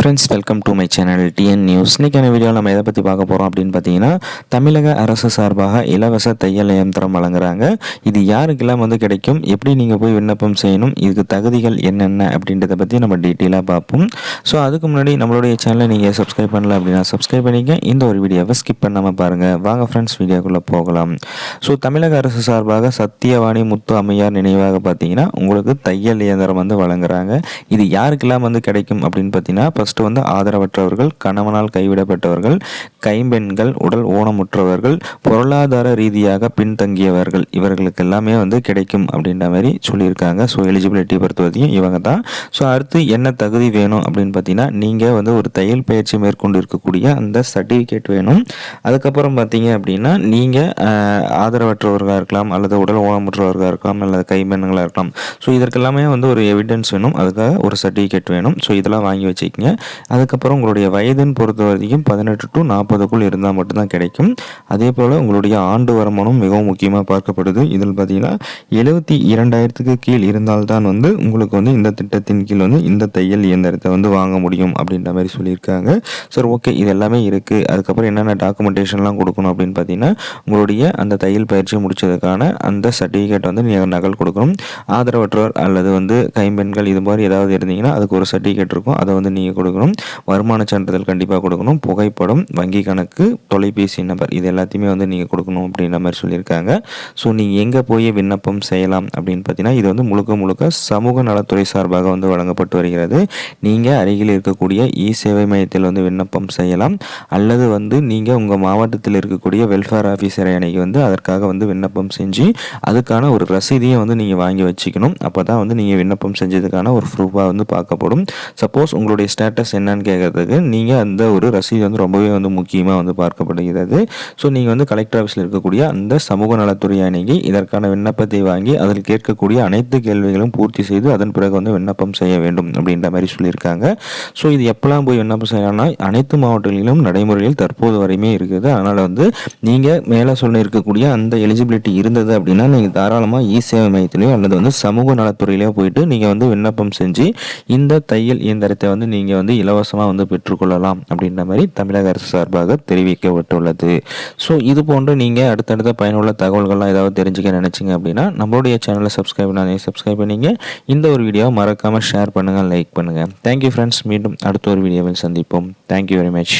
Friends welcome to my channel TN news இன்றைக்கான வீடியோவில் நம்ம எதை பற்றி பார்க்க போகிறோம் அப்படின்னு பார்த்தீங்கன்னா தமிழக அரசு சார்பாக இலவச தையல் இயந்திரம் வழங்குறாங்க. இது யாருக்கெல்லாம் வந்து கிடைக்கும்? எப்படி நீங்கள் போய் விண்ணப்பம் செய்யணும்? இதுக்கு தகுதிகள் என்னென்ன? அப்படின்றத பற்றி நம்ம டீட்டெயிலாக பார்ப்போம். ஸோ அதுக்கு முன்னாடி நம்மளுடைய சேனலை நீங்கள் சப்ஸ்கிரைப் பண்ணல அப்படின்னா சப்ஸ்கிரைப் பண்ணிக்க இந்த ஒரு வீடியோவை ஸ்கிப் பண்ணாமல் பாருங்கள் வாங்க ஃப்ரெண்ட்ஸ் வீடியோக்குள்ளே போகலாம். ஸோ தமிழக அரசு சார்பாக சத்தியவாணி முத்து அம்மையார் நினைவாக பார்த்தீங்கன்னா உங்களுக்கு தையல் இயந்திரம் வந்து வழங்குறாங்க. இது யாருக்கெல்லாம் வந்து கிடைக்கும் அப்படின்னு பார்த்தீங்கன்னா ஃபஸ்ட்டு வந்து ஆதரவற்றவர்கள் கணவனால் கைவிடப்பட்டவர்கள் கைம்பெண்கள் உடல் ஊனமுற்றவர்கள் பொருளாதார ரீதியாக பின்தங்கியவர்கள் இவர்களுக்கு எல்லாமே வந்து கிடைக்கும் அப்படின்ற மாதிரி சொல்லியிருக்காங்க. ஸோ எலிஜிபிலிட்டி பொறுத்த வரைக்கும் இவங்க தான் ஸோ அடுத்து என்ன தகுதி வேணும் அப்படின்னு பார்த்தீங்கன்னா நீங்கள் வந்து ஒரு தையல் பயிற்சி மேற்கொண்டு இருக்கக்கூடிய அந்த சர்டிஃபிகேட் வேணும். அதுக்கப்புறம் பார்த்தீங்க அப்படின்னா நீங்கள் ஆதரவற்றவர்களாக இருக்கலாம் அல்லது உடல் ஊனமுற்றவர்களாக இருக்கலாம் அல்லது கைம்பெண்களாக இருக்கலாம். ஸோ இதற்கெல்லாமே வந்து ஒரு எவிடன்ஸ் வேணும். அதுக்காக ஒரு சர்டிஃபிகேட் வேணும். ஸோ இதெல்லாம் வாங்கி வச்சுக்கோங்க. அதுக்கப்புறம் உங்களுடைய வயதுன்னு பொறுத்த வரைக்கும் பதினெட்டு டு நாற்பதுக்குள் இருந்தால் மட்டும்தான் கிடைக்கும். அதே போல் உங்களுடைய ஆண்டு வருமானம் மிகவும் முக்கியமாக பார்க்கப்படுது. இதில் பார்த்தீங்கன்னா எழுபத்தி இரண்டாயிரத்துக்கு கீழ் இருந்தால்தான் வந்து உங்களுக்கு வந்து இந்த திட்டத்தின் கீழ் வந்து இந்த தையல் இயந்திரத்தை வந்து வாங்க முடியும் அப்படின்ற மாதிரி சொல்லியிருக்காங்க. சார் ஓகே இது எல்லாமே இருக்குது அதுக்கப்புறம் என்னென்ன டாக்குமெண்டேஷன்லாம் கொடுக்கணும் அப்படின்னு பார்த்தீங்கன்னா உங்களுடைய அந்த தையல் பயிற்சி முடித்ததுக்கான அந்த சர்டிஃபிகேட் வந்து நீங்கள் நகல் கொடுக்கணும். ஆதரவற்றோர் அல்லது வந்து கைம்பெண்கள் இது மாதிரி ஏதாவது இருந்தீங்கன்னா அதுக்கு ஒரு சர்டிஃபிகேட் இருக்கும். அதை வந்து நீங்கள் கொடுக்கணும். வருமான சான்றிதழ் கண்டிப்பாக கொடுக்கணும். புகைப்படம் வங்கி கணக்கு தொலைபேசி நம்பர் இது எல்லாத்தையுமே வந்து நீங்கள் கொடுக்கணும் அப்படின்ற மாதிரி சொல்லியிருக்காங்க. ஸோ நீங்கள் எங்கே போய் விண்ணப்பம் செய்யலாம் அப்படின்னு பார்த்தீங்கன்னா இது வந்து முழுக்க முழுக்க சமூக நலத்துறை சார்பாக வந்து வழங்கப்பட்டு வருகிறது. நீங்கள் அருகில் இருக்கக்கூடிய இ சேவை மையத்தில் வந்து விண்ணப்பம் செய்யலாம். அல்லது வந்து நீங்கள் உங்கள் மாவட்டத்தில் இருக்கக்கூடிய வெல்ஃபேர் ஆஃபீஸரை அன்னைக்கு வந்து அதற்காக வந்து விண்ணப்பம் செஞ்சு அதுக்கான ஒரு ரசீதியை வந்து நீங்கள் வாங்கி வச்சுக்கணும். அப்போ தான் வந்து நீங்கள் விண்ணப்பம் செஞ்சதுக்கான ஒரு ப்ரூஃபாக வந்து பார்க்கப்படும். சப்போஸ் உங்களுடைய ஸ்டேட்டஸ் என்னன்னு கேட்குறதுக்கு நீங்கள் அந்த ஒரு ரசீது வந்து ரொம்பவே வந்து முக்கியமாக வந்து பார்க்கப்படுகிறது. ஸோ நீங்கள் வந்து கலெக்டர் ஆஃபீஸில் இருக்கக்கூடிய அந்த சமூக நலத்துறை அணுகி இதற்கான விண்ணப்பத்தை வாங்கி அதில் கேட்கக்கூடிய அனைத்து கேள்விகளும் பூர்த்தி செய்து அதன் பிறகு வந்து விண்ணப்பம் செய்ய வேண்டும் அப்படின்ற மாதிரி சொல்லியிருக்காங்க. ஸோ இது எப்போல்லாம் போய் விண்ணப்பம் செய்யலாம்னா அனைத்து மாவட்டங்களிலும் நடைமுறையில் தற்போது வரையுமே இருக்குது. அதனால் வந்து நீங்கள் மேலே சொல்ல இருக்கக்கூடிய அந்த எலிஜிபிலிட்டி இருந்தது அப்படின்னா நீங்கள் தாராளமாக இ சேவை மையத்திலையோ அல்லது வந்து சமூக நலத்துறையிலையோ போயிட்டு நீங்கள் வந்து விண்ணப்பம் செஞ்சு இந்த தையல் இயந்திரத்தை வந்து நீங்கள் வந்து வந்து இலவசமாக வந்து பெற்றுக்கொள்ளலாம் அப்படின்ற மாதிரி தமிழக அரசு சார்பாக தெரிவிக்கப்பட்டுள்ளது. ஸோ இது போன்று நீங்கள் அடுத்தடுத்த பயனுள்ள தகவல்கள்லாம் ஏதாவது தெரிஞ்சுக்க நினச்சிங்க அப்படின்னா நம்மளுடைய சேனலை சப்ஸ்கிரைப் பண்ணி சப்ஸ்கிரைப் பண்ணிங்க. இந்த ஒரு வீடியோவை மறக்காமல் ஷேர் பண்ணுங்கள் லைக் பண்ணுங்கள் தேங்க்யூ ஃப்ரெண்ட்ஸ் மீண்டும் அடுத்த ஒரு வீடியோவில் சந்திப்போம். Thank you very much